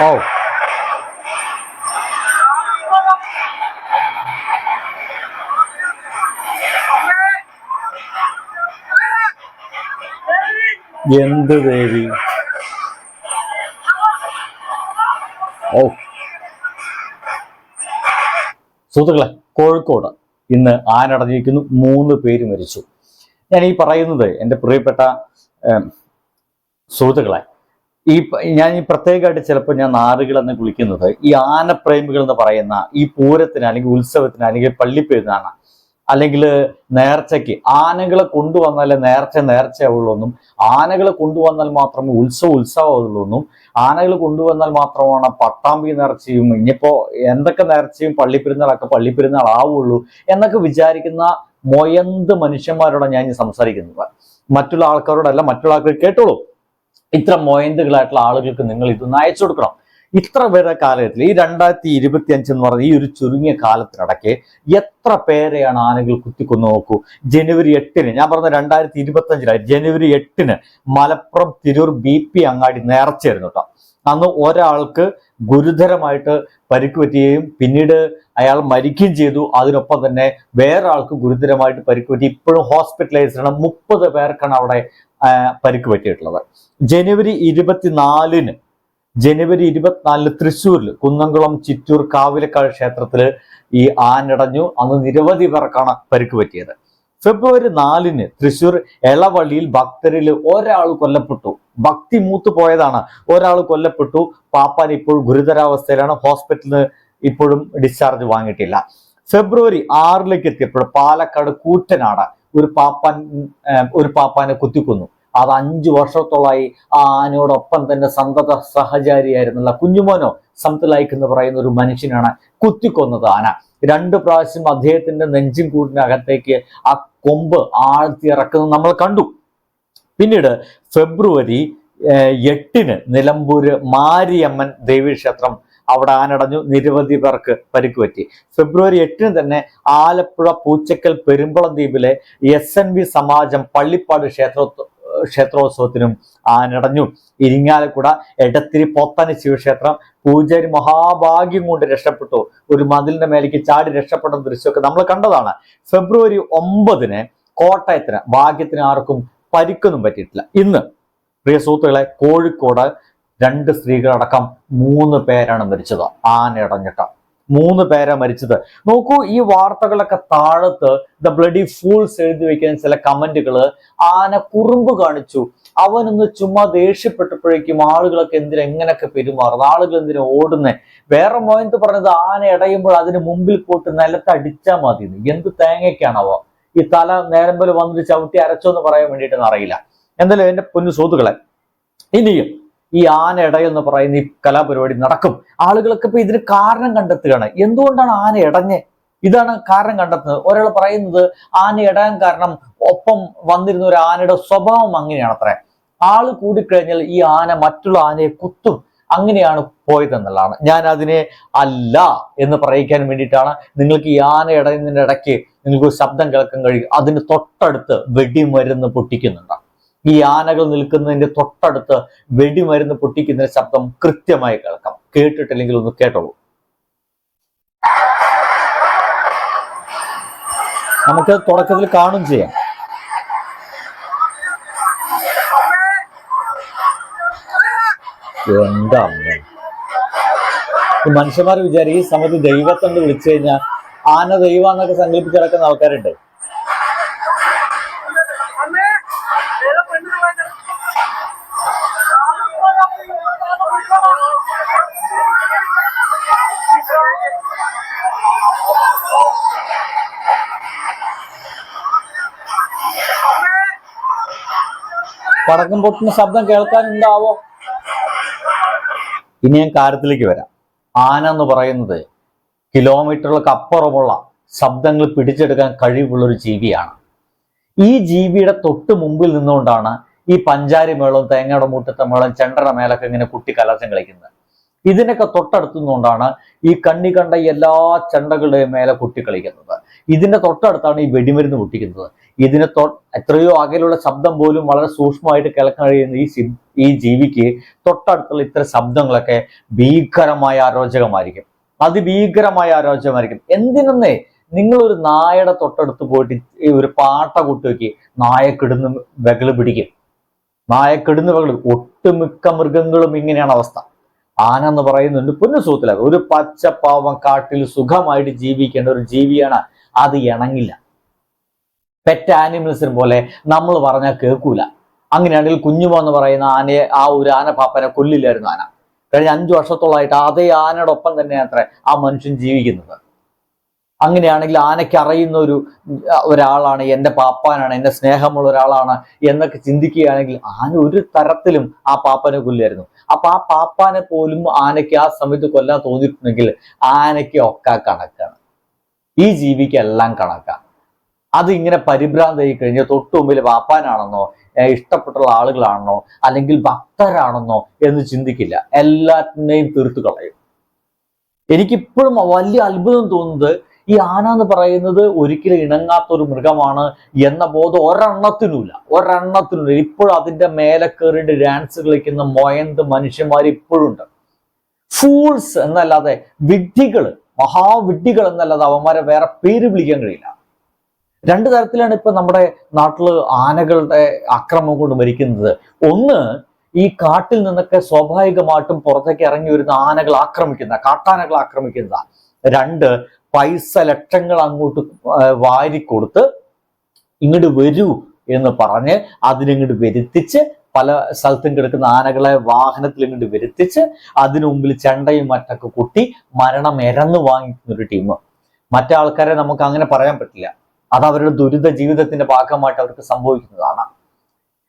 ഓ. എന്ത് ദേവി? ഓ. സുഹൃത്തുക്കളെ കോഴിക്കോട് ഇന്ന് ആനടഞ്ഞിരിക്കുന്നു. മൂന്ന് പേര് മരിച്ചു. ഞാൻ ഈ പറയുന്നത് എന്റെ പ്രിയപ്പെട്ട സുഹൃത്തുക്കളെ ഈ ഞാൻ ഈ പ്രത്യേകമായിട്ട് ചിലപ്പോൾ ഞാൻ നാറുകൾ എന്ന് വിളിക്കുന്നത് ഈ ആനപ്രേമികൾ എന്ന് പറയുന്ന ഈ പൂരത്തിന് അല്ലെങ്കിൽ ഉത്സവത്തിന് അല്ലെങ്കിൽ പള്ളിപ്പെരുന്നാണ് അല്ലെങ്കിൽ നേർച്ചയ്ക്ക് ആനകളെ കൊണ്ടുവന്നാലേ നേർച്ച നേർച്ചയാവുള്ളൂന്നും ആനകളെ കൊണ്ടുവന്നാൽ മാത്രമേ ഉത്സവം ഉത്സവമാവുള്ളൂ എന്നും ആനകൾ കൊണ്ടുവന്നാൽ മാത്രമാണ് പട്ടാമ്പി നേർച്ചയും ഇനിയിപ്പോ എന്തൊക്കെ നേർച്ചയും പള്ളിപ്പെരുന്നാളൊക്കെ പള്ളിപ്പെരുന്നാൾ ആവുള്ളൂ എന്നൊക്കെ വിചാരിക്കുന്ന മൊയന്ത് മനുഷ്യന്മാരോടാണ് ഞാൻ സംസാരിക്കുന്നത്. മറ്റുള്ള ആൾക്കാരോടല്ല മറ്റുള്ള ആൾക്കാർ കേട്ടോളൂ. ഇത്ര മൊയന്തുകളായിട്ടുള്ള ആളുകൾക്ക് നിങ്ങൾ ഇതൊന്ന് അയച്ചു കൊടുക്കണം. ഇത്ര പേരെ കാലത്തിൽ ഈ രണ്ടായിരത്തി ഇരുപത്തി അഞ്ച് എന്ന് പറഞ്ഞ ഈ ഒരു ചുരുങ്ങിയ കാലത്തിനിടയ്ക്ക് എത്ര പേരെയാണ് ആനകൾ കുത്തിക്കൊന്നു നോക്കൂ? ജനുവരി എട്ടിന് ഞാൻ പറഞ്ഞ രണ്ടായിരത്തി ഇരുപത്തി അഞ്ചിലായി ജനുവരി എട്ടിന് മലപ്പുറം തിരൂർ ബി പി അങ്ങാടി നേർച്ചയായിരുന്നു കേട്ടോ. അന്ന് ഒരാൾക്ക് ഗുരുതരമായിട്ട് പരിക്ക് പറ്റുകയും പിന്നീട് അയാൾ മരിക്കുകയും ചെയ്തു. അതിനൊപ്പം തന്നെ വേറെ ആൾക്ക് ഗുരുതരമായിട്ട് പരിക്ക് പറ്റി. ഇപ്പോഴും ഹോസ്പിറ്റലൈസ് ആണ്. മുപ്പത് പേർക്കാണ് അവിടെ പരിക്ക് പറ്റിയിട്ടുള്ളത്. ജനുവരി ഇരുപത്തിനാലിന് ജനുവരി ഇരുപത്തിനാലിന് തൃശ്ശൂരിൽ കുന്നംകുളം ചിറ്റൂർ കാവിലക്കാട് ക്ഷേത്രത്തിൽ ഈ ആനടഞ്ഞു. അന്ന് നിരവധി പേർക്കാണ് പരിക്ക് പറ്റിയത്. ഫെബ്രുവരി നാലിന് തൃശ്ശൂർ എളവള്ളിയിൽ ഭക്തരിൽ ഒരാൾ കൊല്ലപ്പെട്ടു. ഭക്തി മൂത്തു പോയതാണ്. ഒരാൾ കൊല്ലപ്പെട്ടു. പാപ്പാൻ ഇപ്പോൾ ഗുരുതരാവസ്ഥയിലാണ്. ഹോസ്പിറ്റലിൽ ഇപ്പോഴും ഡിസ്ചാർജ് വാങ്ങിയിട്ടില്ല. ഫെബ്രുവരി ആറിലേക്ക് എത്തിയപ്പോൾ പാലക്കാട് കൂറ്റനാട് ഒരു പാപ്പാൻ ഒരു പാപ്പാനെ കുത്തിക്കൊന്നു. അത് അഞ്ചു വർഷത്തോളമായി ആ ആനയോടൊപ്പം തന്നെ സന്തത സഹചാരിയായിരുന്നുള്ള കുഞ്ഞുമോനോ സംതിങ് എന്ന് പറയുന്ന ഒരു മനുഷ്യനാണ് കുത്തിക്കൊന്നത് ആന. രണ്ട് പ്രാവശ്യം അദ്ദേഹത്തിന്റെ നെഞ്ചും കൂടിനകത്തേക്ക് ആ കൊമ്പ് ആഴ്ത്തി ഇറക്കുന്നത് നമ്മൾ കണ്ടു. പിന്നീട് ഫെബ്രുവരി എട്ടിന് നിലമ്പൂര് മാരിയമ്മൻ ദേവീക്ഷേത്രം അവിടെ ആനടഞ്ഞു നിരവധി പേർക്ക് പരിക്ക് പറ്റി ഫെബ്രുവരി എട്ടിന് തന്നെ ആലപ്പുഴ പൂച്ചക്കൽ പെരുമ്പളം ദ്വീപിലെ S N V Samajam Pallippad ക്ഷേത്ര ക്ഷേത്രോത്സവത്തിനും ആനടഞ്ഞു. ഇരിങ്ങാലക്കുട എടത്തിരി പൊത്തന ശിവക്ഷേത്രം പൂജാരി മഹാഭാഗ്യം കൊണ്ട് രക്ഷപ്പെട്ടു. ഒരു മതിലിന്റെ മേലേക്ക് ചാടി രക്ഷപ്പെട്ട ദൃശ്യമൊക്കെ നമ്മൾ കണ്ടതാണ്. ഫെബ്രുവരി ഒമ്പതിന് കോട്ടയത്തിന് ഭാഗ്യത്തിന് ആർക്കും പരിക്കൊന്നും പറ്റിയിട്ടില്ല. ഇന്ന് പ്രിയ സുഹൃത്തുക്കളെ കോഴിക്കോട് രണ്ട് സ്ത്രീകളടക്കം മൂന്ന് പേരാണ് മരിച്ചത് ആനയടഞ്ഞിട്ട്. മൂന്ന് പേരാ മരിച്ചത്. നോക്കൂ ഈ വാർത്തകളൊക്കെ താഴത്ത് ദ ബ്ലഡി ഫൂൾസ് എഴുതി വെക്കുന്ന ചില കമന്റുകൾ ആന കുറുമ്പ് കാണിച്ചു. അവനൊന്ന് ചുമ്മാ ദേഷ്യപ്പെട്ടപ്പോഴേക്കും ആളുകളൊക്കെ എന്തിനാ എങ്ങനെയൊക്കെ പെരുമാറുന്നത് ആളുകൾ എന്തിനാ ഓടുന്നേ? വേറെ മോയന്ത് പറഞ്ഞത് ആന ഇടയുമ്പോൾ അതിന് മുമ്പിൽ പോട്ട് നിലത്ത് അടിച്ചാൽ മതി എന്ത് തേങ്ങയ്ക്കാണാവോ? ഈ തല നേരം പോലെ വന്നിട്ട് ചവിട്ടി അരച്ചോ എന്ന് പറയാൻ വേണ്ടിയിട്ടൊന്നും അറിയില്ല. എന്തായാലും എന്റെ പൊന്നു സുഹൃത്തുക്കളെ ഇനിയും ഈ ആന എന്ന് പറയുന്ന ഈ കലാപരിപാടി നടക്കും. ആളുകളൊക്കെ ഇപ്പൊ ഇതിന് കാരണം കണ്ടെത്തുകയാണ്. എന്തുകൊണ്ടാണ് ആന ഇടഞ്ഞ് ഇതാണ് കാരണം കണ്ടെത്തുന്നത്. ഒരാൾ പറയുന്നത് ആന ഇടാൻ കാരണം ഒപ്പം വന്നിരുന്ന ഒരു ആനയുടെ സ്വഭാവം അങ്ങനെയാണ് അത്ര ആൾ കൂടിക്കഴിഞ്ഞാൽ ഈ ആന മറ്റുള്ള ആനയെ കുത്തും. അങ്ങനെയാണ് പോയതെന്നുള്ളതാണ്. ഞാൻ അതിനെ അല്ല എന്ന് പറയിക്കാൻ വേണ്ടിയിട്ടാണ് നിങ്ങൾക്ക് ഈ ആന ഇടയുന്നതിന്റെ ഇടയ്ക്ക് നിങ്ങൾക്ക് ശബ്ദം കേൾക്കാൻ കഴിയും. അതിന് തൊട്ടടുത്ത് വെടിമരുന്ന് പൊട്ടിക്കുന്നുണ്ട്. ഈ ആനകൾ നിൽക്കുന്നതിന്റെ തൊട്ടടുത്ത് വെടിമരുന്ന് പൊട്ടിക്കുന്ന ശബ്ദം കൃത്യമായി കേൾക്കാം. കേട്ടിട്ടില്ലെങ്കിൽ ഒന്ന് കേട്ടോളൂ. നമുക്ക് തുടക്കത്തിൽ കാണും ചെയ്യാം. എന്താ മനുഷ്യന്മാർ വിചാരിക്കും ഈ സമയത്ത് ദൈവത്തെന്ന് വിളിച്ചു കഴിഞ്ഞാൽ ആന ദൈവം എന്നൊക്കെ സങ്കല്പിച്ച് കിടക്കുന്ന ആൾക്കാരുണ്ട്? പടക്കം പൊട്ടുന്ന ശബ്ദം കേൾക്കാനുണ്ടാവോ? ഇനി ഞാൻ കാര്യത്തിലേക്ക് വരാം. ആന എന്ന് പറയുന്നത് കിലോമീറ്ററുകൾക്ക് അപ്പുറമുള്ള ശബ്ദങ്ങൾ പിടിച്ചെടുക്കാൻ കഴിവുള്ള ഒരു ജീവിയാണ്. ഈ ജീവിയുടെ തൊട്ട് മുമ്പിൽ നിന്നുകൊണ്ടാണ് ഈ പഞ്ചാരി മേളവും തേങ്ങയുടെ മൂട്ടത്തെ മേളം ചെണ്ടറ മേലൊക്കെ ഇങ്ങനെ കുട്ടി കലാശം കളിക്കുന്നത്. ഇതിനൊക്കെ തൊട്ടടുത്തുനിന്നുകൊണ്ടാണ് ഈ കണ്ണി കണ്ട എല്ലാ ചെണ്ടകളുടെയും മേലെ കുട്ടിക്കളിക്കുന്നത് ഇതിന്റെ തൊട്ടടുത്താണ് ഈ വെടിമരുന്ന് പൊട്ടിക്കുന്നത്. ഇതിന് തൊ എത്രയോ അകലുള്ള ശബ്ദം പോലും വളരെ സൂക്ഷ്മമായിട്ട് കേൾക്കാൻ കഴിയുന്ന ഈ ഈ ജീവിക്ക് തൊട്ടടുത്തുള്ള ഇത്തരം ശബ്ദങ്ങളൊക്കെ ഭീകരമായ അരോചകമായിരിക്കും അതിഭീകരമായ അരോചകമായിരിക്കും എന്തിനെന്നേ നിങ്ങളൊരു നായയുടെ തൊട്ടടുത്ത് പോയിട്ട് ഈ ഒരു പാട്ട കുട്ടിവെക്ക് നായ കിടന്ന് വെകൾ പിടിക്കും. നായ കിടന്ന് വെകൾ ഒട്ടുമിക്ക മൃഗങ്ങളും ഇങ്ങനെയാണ് അവസ്ഥ. ആന എന്ന് പറയുന്നുണ്ട്. പുന്നസൂത്തില ഒരു പച്ചപ്പാവം കാട്ടിൽ സുഖമായിട്ട് ജീവിക്കേണ്ട ഒരു ജീവിയാണ്. അത് ഇണങ്ങില്ല. പെറ്റ് ആനിമൽസിനെ പോലെ നമ്മൾ പറഞ്ഞാൽ കേൾക്കൂല. അങ്ങനെയാണെങ്കിൽ കുഞ്ഞുമോ എന്ന് പറയുന്ന ആനയെ ആ ഒരു ആന പാപ്പനെ കൊല്ലില്ലായിരുന്നു ആന. കഴിഞ്ഞ അഞ്ചു വർഷത്തോളമായിട്ട് അതേ ആനയുടെ ഒപ്പം തന്നെയാണ് അത്ര ആ മനുഷ്യൻ ജീവിക്കുന്നത്. അങ്ങനെയാണെങ്കിൽ ആനയ്ക്ക് അറിയുന്ന ഒരു ഒരാളാണ് എന്റെ പാപ്പാനാണ് എന്റെ സ്നേഹമുള്ള ഒരാളാണ് എന്നൊക്കെ ചിന്തിക്കുകയാണെങ്കിൽ ആന ഒരു തരത്തിലും ആ പാപ്പാനെ കൊല്ലായിരുന്നു അപ്പൊ ആ പാപ്പാനെ പോലും ആനയ്ക്ക് ആ സമയത്ത് കൊല്ലാൻ തോന്നിയിട്ടുണ്ടെങ്കിൽ ആനയ്ക്ക് ഒക്കെ കണക്കാണ്. ഈ ജീവിക്ക് എല്ലാം കണക്കാണ്. അത് ഇങ്ങനെ പരിഭ്രാന്തായി കഴിഞ്ഞാൽ തൊട്ടു മുമ്പിൽ പാപ്പാനാണെന്നോ ഇഷ്ടപ്പെട്ടുള്ള ആളുകളാണെന്നോ അല്ലെങ്കിൽ ഭക്തരാണെന്നോ എന്ന് ചിന്തിക്കില്ല. എല്ലാറ്റിനെയും തീർത്തു കളയും. എനിക്കിപ്പോഴും വലിയ അത്ഭുതം തോന്നുന്നത് ഈ ആന എന്ന് പറയുന്നത് ഒരിക്കലും ഇണങ്ങാത്ത ഒരു മൃഗമാണ് എന്ന ബോധം ഒരെണ്ണത്തിനുമില്ല. ഒരെണ്ണത്തിനുമില്ല. ഇപ്പോഴും അതിന്റെ മേലെ കയറിയിട്ട് ഡാൻസ് കളിക്കുന്ന മൊയന്ത് മനുഷ്യന്മാർ ഇപ്പോഴും ഉണ്ട് ഫൂൾസ് എന്നല്ലാതെ വിഡ്ഢികൾ മഹാവിഡ്ഢികൾ എന്നല്ലാതെ അവന്മാരെ വേറെ പേര് വിളിക്കാൻ കഴിയില്ല. രണ്ട് തരത്തിലാണ് ഇപ്പൊ നമ്മുടെ നാട്ടിൽ ആനകളുടെ അക്രമം കൊണ്ട് മരിക്കുന്നത്. ഒന്ന് ഈ കാട്ടിൽ നിന്നൊക്കെ സ്വാഭാവികമായിട്ടും പുറത്തേക്ക് ഇറങ്ങി വരുന്ന ആനകൾ ആക്രമിക്കുന്ന കാട്ടാനകൾ ആക്രമിക്കുന്ന രണ്ട് പൈസ ലക്ഷങ്ങൾ അങ്ങോട്ട് വാരിക്കൊടുത്ത് ഇങ്ങോട്ട് വരൂ എന്ന് പറഞ്ഞ് അതിനിങ്ങോട്ട് വരുത്തിച്ച് പല സ്ഥലത്തും കിടക്കുന്ന ആനകളെ വാഹനത്തിൽ ഇങ്ങോട്ട് വരുത്തിച്ച് അതിനു മുമ്പിൽ ചെണ്ടയും മറ്റൊക്കെ കൊട്ടി മരണം എരന്ന് വാങ്ങിക്കുന്ന ഒരു ടീം. മറ്റേ ആൾക്കാരെ നമുക്ക് അങ്ങനെ പറയാൻ പറ്റില്ല. അത് അവരുടെ ദുരിത ജീവിതത്തിന്റെ ഭാഗമായിട്ട് അവർക്ക് സംഭവിക്കുന്നതാണ്.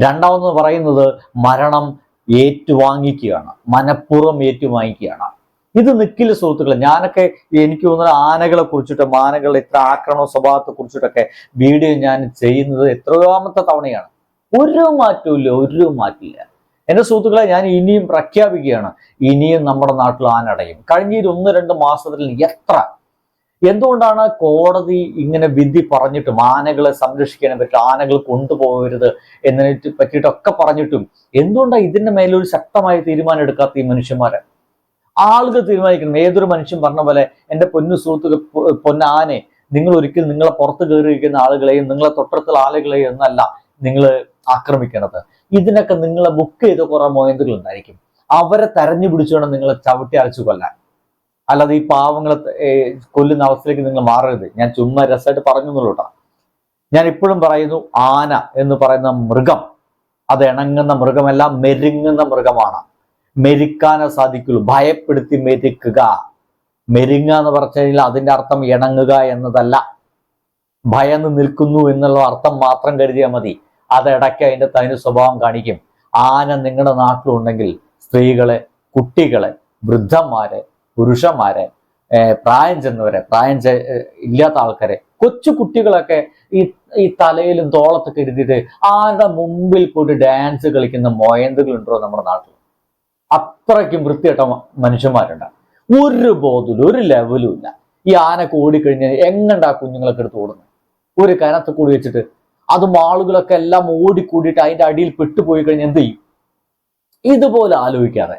രണ്ടാമെന്ന് പറയുന്നത് മരണം ഏറ്റുവാങ്ങിക്കുകയാണ്. മനഃപൂർവം ഏറ്റുവാങ്ങിക്കുകയാണ്. ഇത് നിൽക്കില്ല സുഹൃത്തുക്കളെ ഞാനൊക്കെ എനിക്ക് തോന്നുന്ന ആനകളെ കുറിച്ചിട്ട് ആനകളുടെ ഇത്ര ആക്രമണ സ്വഭാവത്തെ കുറിച്ചിട്ടൊക്കെ വീഡിയോ ഞാൻ ചെയ്യുന്നത് എത്രയാമത്തെ തവണയാണ്? ഒരു മാറ്റവും ഒരു മാറ്റില്ല എന്റെ സുഹൃത്തുക്കളെ ഞാൻ ഇനിയും പ്രഖ്യാപിക്കുകയാണ് ഇനിയും നമ്മുടെ നാട്ടിൽ ആനടയും കഴിഞ്ഞ ഒരു ഒന്ന് രണ്ട് മാസത്തിൽ എത്ര? എന്തുകൊണ്ടാണ് കോടതി ഇങ്ങനെ വിധി പറഞ്ഞിട്ടും ആനകളെ സംരക്ഷിക്കാനും പറ്റും ആനകൾ കൊണ്ടുപോകരുത് എന്നതിനെ പറ്റിയിട്ടൊക്കെ പറഞ്ഞിട്ടും? എന്തുകൊണ്ടാണ് ഇതിന്റെ മേലൊരു ശക്തമായ തീരുമാനം എടുക്കാത്ത ഈ മനുഷ്യന്മാരെ? ആളുകൾ തീരുമാനിക്കണം. ഏതൊരു മനുഷ്യൻ പറഞ്ഞ പോലെ എന്റെ പൊന്നു സുഹൃത്തുക്കൾ പൊന്നാനെ നിങ്ങൾ ഒരിക്കലും നിങ്ങളെ പുറത്ത് കയറിയിരിക്കുന്ന ആളുകളെയും നിങ്ങളെ തൊട്ടടുത്തുള്ള ആളുകളെയും എന്നല്ല നിങ്ങൾ ആക്രമിക്കണത്. ഇതിനൊക്കെ നിങ്ങളെ ബുക്ക് ചെയ്ത കുറെ മോയന്തുകൾ ഉണ്ടായിരിക്കും. അവരെ തെരഞ്ഞു പിടിച്ചുകൊണ്ട് നിങ്ങളെ ചവിട്ടി അരച്ചു കൊല്ലാൻ. അല്ലാതെ ഈ പാവങ്ങളെ കൊല്ലുന്ന അവസ്ഥയിലേക്ക് നിങ്ങൾ മാറരുത്. ഞാൻ ചുമ്മാ രസമായിട്ട് പറഞ്ഞു എന്നുള്ളൂട്ടാ ഞാൻ ഇപ്പോഴും പറയുന്നു ആന എന്ന് പറയുന്ന മൃഗം അത് ഇണങ്ങുന്ന മൃഗമല്ല മെരുങ്ങുന്ന മൃഗമാണ്. മെരുക്കാനേ സാധിക്കുള്ളൂ. ഭയപ്പെടുത്തി മെരുക്കുക. മെരുങ്ങുക എന്ന് പറഞ്ഞു കഴിഞ്ഞാൽ അതിന്റെ അർത്ഥം ഇണങ്ങുക എന്നതല്ല. ഭയന്ന് നിൽക്കുന്നു എന്നുള്ള അർത്ഥം മാത്രം കരുതിയാൽ മതി. അതിടയ്ക്ക് അതിന്റെ തനി സ്വഭാവം കാണിക്കും. ആന നിങ്ങളുടെ നാട്ടിലുണ്ടെങ്കിൽ സ്ത്രീകളെ കുട്ടികളെ വൃദ്ധന്മാരെ പുരുഷന്മാരെ പ്രായം ചെന്നവരെ പ്രായം ഇല്ലാത്ത ആൾക്കാരെ കൊച്ചു കുട്ടികളൊക്കെ ഈ ഈ തലയിലും തോളത്തൊക്കെ ഇരുത്തിയിട്ട് ആരുടെ മുമ്പിൽ പോയിട്ട് ഡാൻസ് കളിക്കുന്ന മോയന്തുകളുണ്ടോ നമ്മുടെ നാട്ടിൽ? അത്രയ്ക്കും വൃത്തികെട്ട മനുഷ്യന്മാരുണ്ട്. ഒരു ബോധവും ഒരു ലെവലും ഇല്ല. ഈ ആനക്ക് ഓടിക്കഴിഞ്ഞാൽ ആ കുഞ്ഞുങ്ങളൊക്കെ എടുത്ത് ഓടുന്നത് ഒരു കനത്ത് കൂടി വെച്ചിട്ട് അതും ആളുകളൊക്കെ എല്ലാം ഓടിക്കൂടിയിട്ട് അതിന്റെ അടിയിൽ പെട്ടുപോയി കഴിഞ്ഞാൽ എന്ത് ചെയ്യും? ഇതുപോലെ ആലോചിക്കാതെ.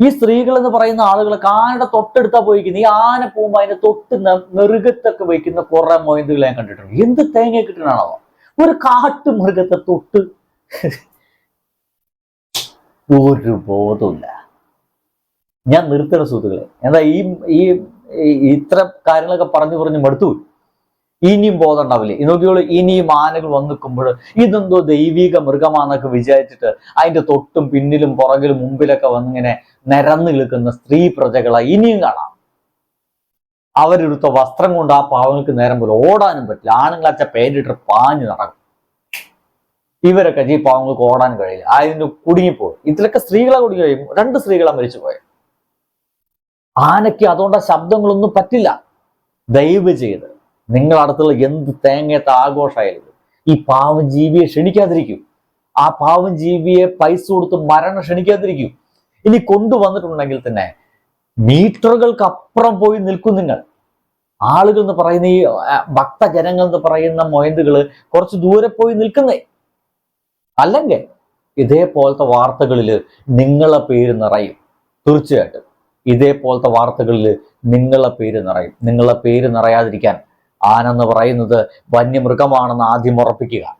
ഈ സ്ത്രീകൾ എന്ന് പറയുന്ന ആളുകളൊക്കെ ആനയുടെ തൊട്ടടുത്താ പോയിക്കുന്നത് ഈ ആന പോകുമ്പോൾ അതിന്റെ തൊട്ട് മൃഗത്തൊക്കെ വയ്ക്കുന്ന കുറെ മൊയന്തുകൾ ഞാൻ കണ്ടിട്ടുണ്ട്. എന്ത് തേങ്ങ കിട്ടണാണോ ഒരു കാട്ടു മൃഗത്തെ തൊട്ട് ഒരു ബോധമില്ല ഞാൻ നിർത്തണ സുഹൃത്തുക്കളെ. എന്താ ഈ ഈ ഇത്ര കാര്യങ്ങളൊക്കെ പറഞ്ഞു പറഞ്ഞു മടുത്തു ഇനിയും ബോധം ഉണ്ടാവില്ലേ? നോക്കിയോളൂ ഇനിയും ആനകൾ വന്ന് നിൽക്കുമ്പോൾ ഇതെന്തോ ദൈവിക മൃഗമാണെന്നൊക്കെ വിചാരിച്ചിട്ട് അതിന്റെ തൊട്ടും പിന്നിലും പുറകിലും മുമ്പിലൊക്കെ വന്നിങ്ങനെ നിരന്നു നിൽക്കുന്ന സ്ത്രീ പ്രജകളെ ഇനിയും കാണാം. അവരെടുത്ത വസ്ത്രം കൊണ്ട് ആ പാവങ്ങൾക്ക് നേരം പോലെ ഓടാനും പറ്റില്ല. ആണുങ്ങളച്ച പേരിട്ട് പാഞ്ഞു നടക്കും. ഇവരൊക്കെ ഈ പാവങ്ങൾക്ക് ഓടാൻ കഴിയില്ല. അതിന് കുടുങ്ങിപ്പോയി. ഇതിലൊക്കെ സ്ത്രീകളെ കുടുങ്ങി കഴിയുമ്പോൾ രണ്ട് സ്ത്രീകളെ മരിച്ചു പോയത് ആനയ്ക്ക് അതുകൊണ്ട് ശബ്ദങ്ങളൊന്നും പറ്റില്ല. ദയവ് ചെയ്ത് നിങ്ങളുടെ അടുത്തുള്ള എന്ത് തേങ്ങയത്തെ ആഘോഷമായാലും ഈ പാവം ജീവിയെ ക്ഷണിക്കാതിരിക്കും. ആ പാവം ജീവിയെ പൈസ കൊടുത്ത് മരണം ക്ഷണിക്കാതിരിക്കും. ഇനി കൊണ്ടുവന്നിട്ടുണ്ടെങ്കിൽ തന്നെ മീറ്ററുകൾക്ക് അപ്പുറം പോയി നിൽക്കും നിങ്ങൾ. ആളുകൾ എന്ന് പറയുന്ന ഈ ഭക്തജനങ്ങൾ എന്ന് പറയുന്ന മൊയന്തുകൾ കുറച്ച് ദൂരെ പോയി നിൽക്കുന്നേ. അല്ലെങ്കിൽ ഇതേപോലത്തെ വാർത്തകളിൽ നിങ്ങളെ പേര് നിറയും. തീർച്ചയായിട്ടും. ഇതേപോലത്തെ വാർത്തകളിൽ നിങ്ങളെ പേര് നിറയും. നിങ്ങളെ പേര് നിറയാതിരിക്കാൻ ആനെന്ന് പറയുന്നത് വന്യമൃഗമാണെന്ന് ആദ്യം ഉറപ്പിക്കുക.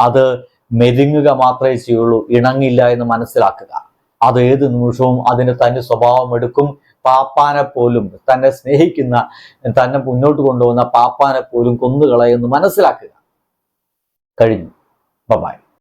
അത് മെരുങ്ങുക മാത്രമേ ചെയ്യുള്ളൂ ഇണങ്ങില്ല എന്ന് മനസ്സിലാക്കുക. അത് ഏത് നിമിഷവും അതിന് തന്നെ സ്വഭാവം എടുക്കും. പാപ്പാനെ പോലും തന്നെ സ്നേഹിക്കുന്ന തന്നെ മുന്നോട്ട് കൊണ്ടുപോകുന്ന പാപ്പാനെ പോലും കൊന്നുകളയെന്ന് മനസ്സിലാക്കുക. കഴിഞ്ഞു. ബൈ